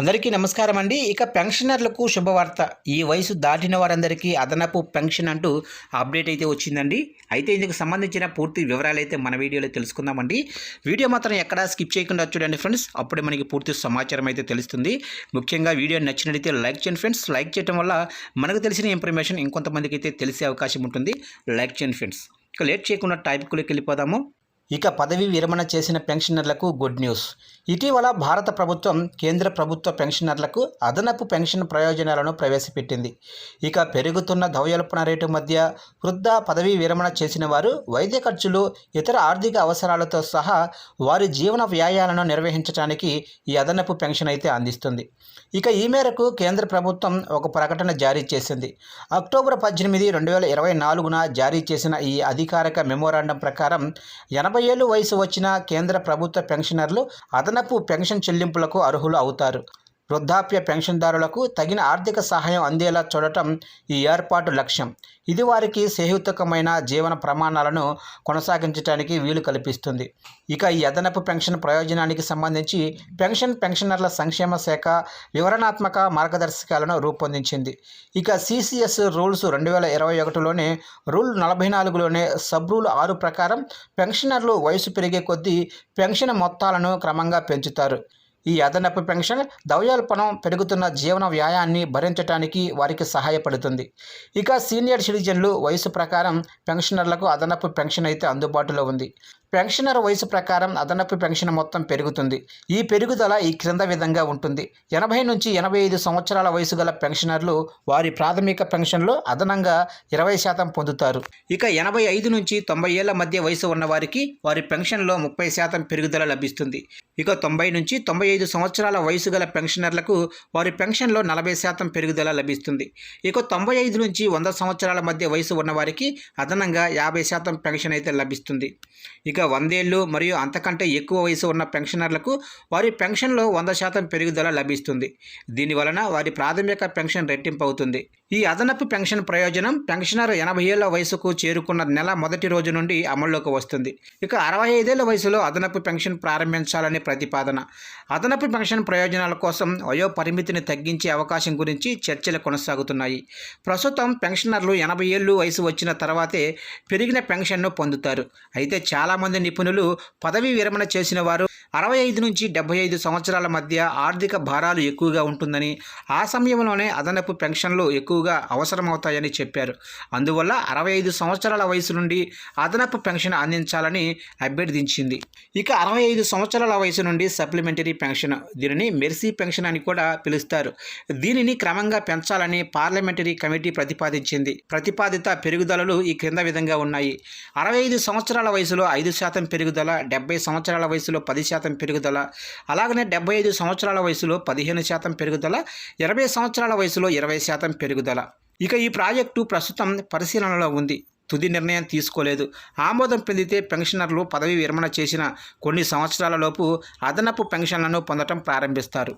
అందరికీ నమస్కారం అండి ఇక పెన్షనర్లకు శుభవార్త. ఈ వయసు దాటిన వారందరికీ అదనపు పెన్షన్ అంటూ అప్డేట్ అయితే వచ్చిందండి. అయితే ఇందుకు సంబంధించిన పూర్తి వివరాలు అయితే మన వీడియోలో తెలుసుకుందామండి. వీడియో మాత్రం ఎక్కడా స్కిప్ చేయకుండా చూడండి ఫ్రెండ్స్. అప్పుడే మనకి పూర్తి సమాచారం అయితే తెలుస్తుంది. ముఖ్యంగా వీడియో నచ్చినట్లయితే లైక్ చేయండి ఫ్రెండ్స్. లైక్ చేయడం వల్ల మనకు తెలిసిన ఇన్ఫర్మేషన్ ఇంకొంతమందికి అయితే తెలిసే అవకాశం ఉంటుంది. లైక్ చేయండి ఫ్రెండ్స్. ఇక లేట్ చేయకుండా టాపిక్లోకి వెళ్ళిపోదాము. ఇక పదవి విరమణ చేసిన పెన్షనర్లకు గుడ్ న్యూస్. ఇటీవల భారత ప్రభుత్వం కేంద్ర ప్రభుత్వ పెన్షనర్లకు అదనపు పెన్షన్ ప్రయోజనాలను ప్రవేశపెట్టింది. ఇక పెరుగుతున్న ద్రవ్యోల్బణ రేటు మధ్య వృద్ధ పదవీ విరమణ చేసిన వారు వైద్య ఖర్చులు ఇతర ఆర్థిక అవసరాలతో సహా వారి జీవన వ్యాయాలను నిర్వహించడానికి ఈ అదనపు పెన్షన్ అయితే అందిస్తుంది. ఇక ఈ మేరకు కేంద్ర ప్రభుత్వం ఒక ప్రకటన జారీ చేసింది. అక్టోబర్ పద్దెనిమిది రెండు వేల ఇరవై నాలుగున జారీ చేసిన ఈ అధికారిక మెమోరాండం ప్రకారం ఎనభై ఏళ్ళు వయసు వచ్చిన కేంద్ర ప్రభుత్వ పెన్షనర్లు అదనపు పెన్షన్ చెల్లింపులకు అర్హులు అవుతారు. వృద్ధాప్య పెన్షన్దారులకు తగిన ఆర్థిక సహాయం అందేలా చూడటం ఈ ఏర్పాటు లక్ష్యం. ఇది వారికి సేహితకమైన జీవన ప్రమాణాలను కొనసాగించడానికి వీలు కల్పిస్తుంది. ఇక ఈ అదనపు పెన్షన్ ప్రయోజనానికి సంబంధించి పెన్షన్ పెన్షనర్ల సంక్షేమ శాఖ వివరణాత్మక మార్గదర్శకాలను రూపొందించింది. ఇక సిసిఎస్ రూల్స్ రెండు వేల ఇరవై ఒకటిలోనే రూల్ నలభై నాలుగులోనే సబ్ రూల్ ఆరు ప్రకారం పెన్షనర్లు వయసు పెరిగే కొద్దీ పెన్షన్ మొత్తాలను క్రమంగా పెంచుతారు. ఈ అదనపు పెన్షన్ ద్రవ్యోల్బణం పెరుగుతున్న జీవన వ్యాయాన్ని భరించడానికి వారికి సహాయపడుతుంది. ఇక సీనియర్ సిటిజన్లు వయసు ప్రకారం పెన్షనర్లకు అదనపు పెన్షన్ అయితే అందుబాటులో ఉంది. పెన్షనర్ వయసు ప్రకారం అదనపు పెన్షన్ మొత్తం పెరుగుతుంది. ఈ పెరుగుదల ఈ క్రింద విధంగా ఉంటుంది. ఎనభై నుంచి ఎనభై ఐదు సంవత్సరాల వయసు గల పెన్షనర్లు వారి ప్రాథమిక పెన్షన్లో అదనంగా ఇరవై శాతం పొందుతారు. ఇక ఎనభై ఐదు నుంచి తొంభై ఏళ్ళ మధ్య వయసు ఉన్నవారికి వారి పెన్షన్లో ముప్పై శాతం పెరుగుదల లభిస్తుంది. ఇక తొంభై నుంచి తొంభై ఐదు సంవత్సరాల వయసు గల పెన్షనర్లకు వారి పెన్షన్లో నలభై శాతం పెరుగుదల లభిస్తుంది. ఇక తొంభై ఐదు నుంచి వంద సంవత్సరాల మధ్య వయసు ఉన్నవారికి అదనంగా యాభై శాతం పెన్షన్ అయితే లభిస్తుంది. ఇక వందేళ్ళు మరియు అంతకంటే ఎక్కువ వయసు ఉన్న పెన్షనర్లకు వారి పెన్షన్లో వంద శాతం పెరుగుదల లభిస్తుంది. దీనివలన వారి ప్రాథమిక పెన్షన్ రెట్టింపు అవుతుంది. ఈ అదనపు పెన్షన్ ప్రయోజనం పెన్షనర్ ఎనభై ఏళ్ళ వయసుకు చేరుకున్న నెల మొదటి రోజు నుండి అమల్లోకి వస్తుంది. ఇక అరవై ఐదేళ్ళ వయసులో అదనపు పెన్షన్ ప్రారంభించాలని ప్రతిపాదన. అదనపు పెన్షన్ ప్రయోజనాల కోసం వయో పరిమితిని తగ్గించే అవకాశం గురించి చర్చలు కొనసాగుతున్నాయి. ప్రస్తుతం పెన్షనర్లు ఎనభై ఏళ్ళు వయసు వచ్చిన తర్వాతే పెరిగిన పెన్షన్ను పొందుతారు. అయితే చాలామంది నిపుణులు పదవీ విరమణ చేసిన వారు అరవై ఐదు నుంచి డెబ్బై ఐదు సంవత్సరాల మధ్య ఆర్థిక భారాలు ఎక్కువగా ఉంటుందని ఆ సమయంలోనే అదనపు పెన్షన్లు ఎక్కువగా అవసరమవుతాయని చెప్పారు. అందువల్ల అరవై ఐదు సంవత్సరాల వయసు నుండి అదనపు పెన్షన్ అందించాలని అభ్యర్థించింది. ఇక అరవై ఐదు సంవత్సరాల వయసు నుండి సప్లిమెంటరీ పెన్షన్ దీనిని మెర్సీ పెన్షన్ అని కూడా పిలుస్తారు. దీనిని క్రమంగా పెంచాలని పార్లమెంటరీ కమిటీ ప్రతిపాదించింది. ప్రతిపాదిత పెరుగుదలలు ఈ క్రింద విధంగా ఉన్నాయి. అరవై ఐదు సంవత్సరాల వయసులో ఐదు శాతం పెరుగుదల డెబ్బై సంవత్సరాల వయసులో పది శాతం పెరుగుదల అలాగనే డెబ్బై ఐదు సంవత్సరాల వయసులో పదిహేను శాతం పెరుగుదల ఇరవై సంవత్సరాల వయసులో ఇరవై శాతం పెరుగుదల. ఇక ఈ ప్రాజెక్టు ప్రస్తుతం పరిశీలనలో ఉంది. తుది నిర్ణయం తీసుకోలేదు. ఆమోదం పొందితే పెన్షనర్లు పదవి విరమణ చేసిన కొన్ని సంవత్సరాలలోపు అదనపు పెన్షన్లను పొందడం ప్రారంభిస్తారు.